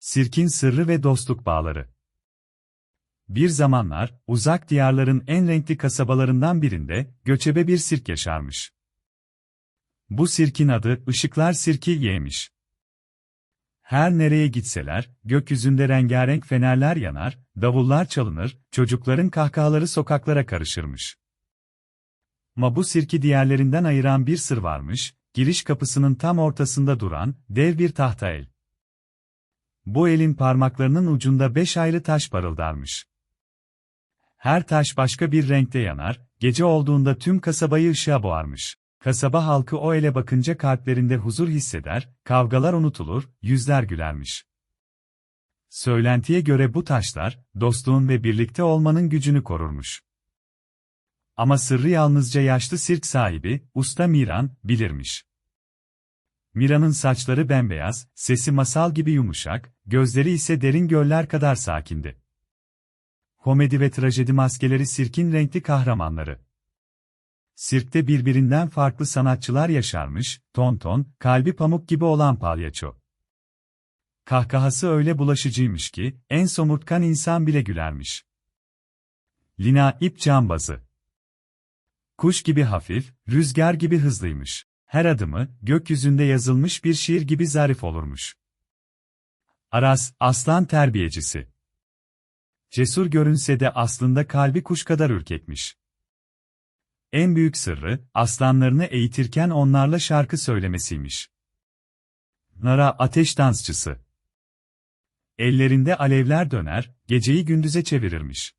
Sirkin sırrı ve dostluk bağları. Bir zamanlar, uzak diyarların en renkli kasabalarından birinde, göçebe bir sirk yaşarmış. Bu sirkin adı, Işıklar Sirki Y'miş. Her nereye gitseler, gökyüzünde rengarenk fenerler yanar, davullar çalınır, çocukların kahkahaları sokaklara karışırmış. Ama bu sirki diğerlerinden ayıran bir sır varmış, giriş kapısının tam ortasında duran, dev bir tahta el. Bu elin parmaklarının ucunda beş ayrı taş parıldarmış. Her taş başka bir renkte yanar, gece olduğunda tüm kasabayı ışığa boğarmış. Kasaba halkı o ele bakınca kalplerinde huzur hisseder, kavgalar unutulur, yüzler gülermiş. Söylentiye göre bu taşlar, dostluğun ve birlikte olmanın gücünü korurmuş. Ama sırrı yalnızca yaşlı sirk sahibi, Usta Miran, bilirmiş. Mira'nın saçları bembeyaz, sesi masal gibi yumuşak, gözleri ise derin göller kadar sakindi. Komedi ve trajedi maskeleri sirkin renkli kahramanları. Sirkte birbirinden farklı sanatçılar yaşarmış, tonton, kalbi pamuk gibi olan palyaço. Kahkahası öyle bulaşıcıymış ki, en somurtkan insan bile gülermiş. Lina ip cambazı. Kuş gibi hafif, rüzgar gibi hızlıymış. Her adımı, gökyüzünde yazılmış bir şiir gibi zarif olurmuş. Aras, aslan terbiyecisi. Cesur görünse de aslında kalbi kuş kadar ürkekmiş. En büyük sırrı, aslanlarını eğitirken onlarla şarkı söylemesiymiş. Nara ateş dansçısı. Ellerinde alevler döner, geceyi gündüze çevirirmiş.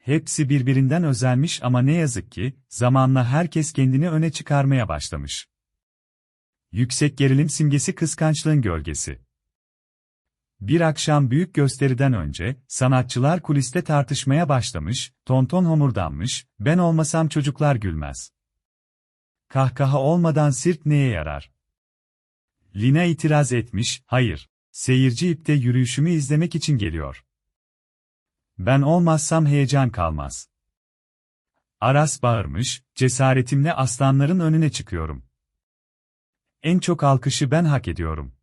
Hepsi birbirinden özelmiş ama ne yazık ki, zamanla herkes kendini öne çıkarmaya başlamış. Yüksek gerilim simgesi kıskançlığın gölgesi. Bir akşam büyük gösteriden önce, sanatçılar kuliste tartışmaya başlamış, tonton homurdanmış, ben olmasam çocuklar gülmez. Kahkaha olmadan sirk neye yarar? Lina itiraz etmiş, hayır, seyirci ipte yürüyüşümü izlemek için geliyor. Ben olmazsam heyecan kalmaz. Aras bağırmış, cesaretimle aslanların önüne çıkıyorum. En çok alkışı ben hak ediyorum.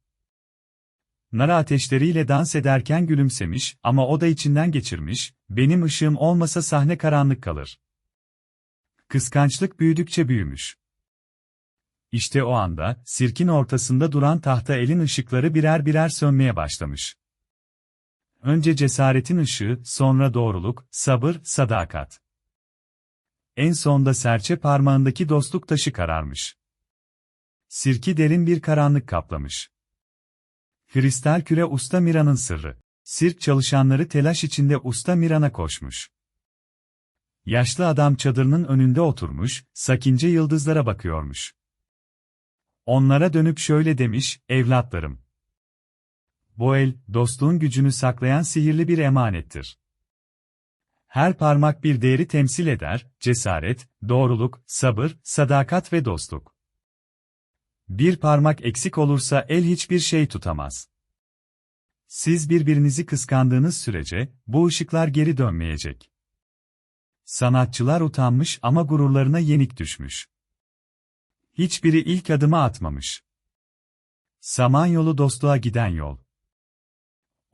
Nara ateşleriyle dans ederken gülümsemiş ama o da içinden geçirmiş, benim ışığım olmasa sahne karanlık kalır. Kıskançlık büyüdükçe büyümüş. İşte o anda, sirkin ortasında duran tahta elin ışıkları birer birer sönmeye başlamış. Önce cesaretin ışığı, sonra doğruluk, sabır, sadakat. En sonda serçe parmağındaki dostluk taşı kararmış. Sirki derin bir karanlık kaplamış. Kristal küre Usta Mira'nın sırrı. Sirk çalışanları telaş içinde Usta Miran'a koşmuş. Yaşlı adam çadırının önünde oturmuş, sakince yıldızlara bakıyormuş. Onlara dönüp şöyle demiş, evlatlarım. Bu el, dostluğun gücünü saklayan sihirli bir emanettir. Her parmak bir değeri temsil eder, cesaret, doğruluk, sabır, sadakat ve dostluk. Bir parmak eksik olursa el hiçbir şey tutamaz. Siz birbirinizi kıskandığınız sürece, bu ışıklar geri dönmeyecek. Sanatçılar utanmış ama gururlarına yenik düşmüş. Hiçbiri ilk adımı atmamış. Samanyolu dostluğa giden yol.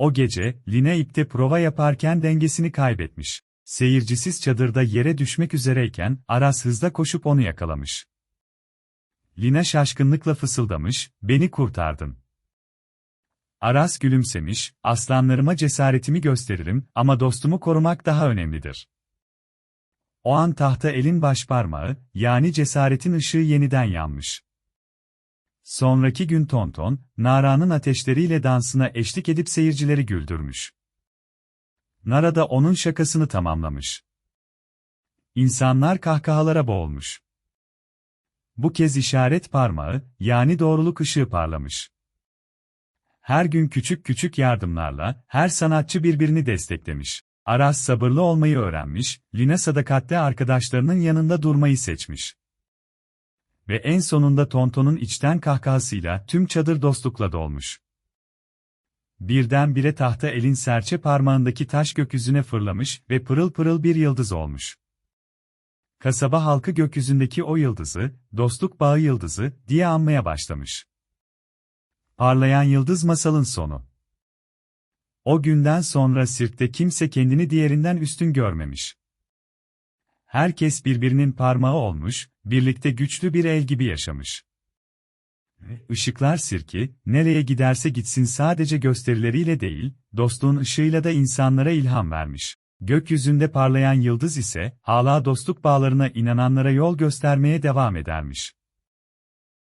O gece, Line ipte prova yaparken dengesini kaybetmiş. Seyircisiz çadırda yere düşmek üzereyken, Aras hızla koşup onu yakalamış. Lina şaşkınlıkla fısıldamış, beni kurtardın. Aras gülümsemiş, aslanlarıma cesaretimi gösteririm ama dostumu korumak daha önemlidir. O an tahta elin başparmağı, yani cesaretin ışığı yeniden yanmış. Sonraki gün Tonton, Nara'nın ateşleriyle dansına eşlik edip seyircileri güldürmüş. Nara da onun şakasını tamamlamış. İnsanlar kahkahalara boğulmuş. Bu kez işaret parmağı, yani doğruluk ışığı parlamış. Her gün küçük küçük yardımlarla, her sanatçı birbirini desteklemiş. Aras sabırlı olmayı öğrenmiş, Lina sadakatle arkadaşlarının yanında durmayı seçmiş. Ve en sonunda Tonton'un içten kahkahasıyla tüm çadır dostlukla dolmuş. Birdenbire tahta elin serçe parmağındaki taş gökyüzüne fırlamış ve pırıl pırıl bir yıldız olmuş. Kasaba halkı gökyüzündeki o yıldızı, dostluk bağı yıldızı diye anmaya başlamış. Parlayan yıldız masalın sonu. O günden sonra sirkte kimse kendini diğerinden üstün görmemiş. Herkes birbirinin parmağı olmuş, birlikte güçlü bir el gibi yaşamış. Işıklar Sirki, nereye giderse gitsin sadece gösterileriyle değil, dostluğun ışığıyla da insanlara ilham vermiş. Gökyüzünde parlayan yıldız ise, hala dostluk bağlarına inananlara yol göstermeye devam edermiş.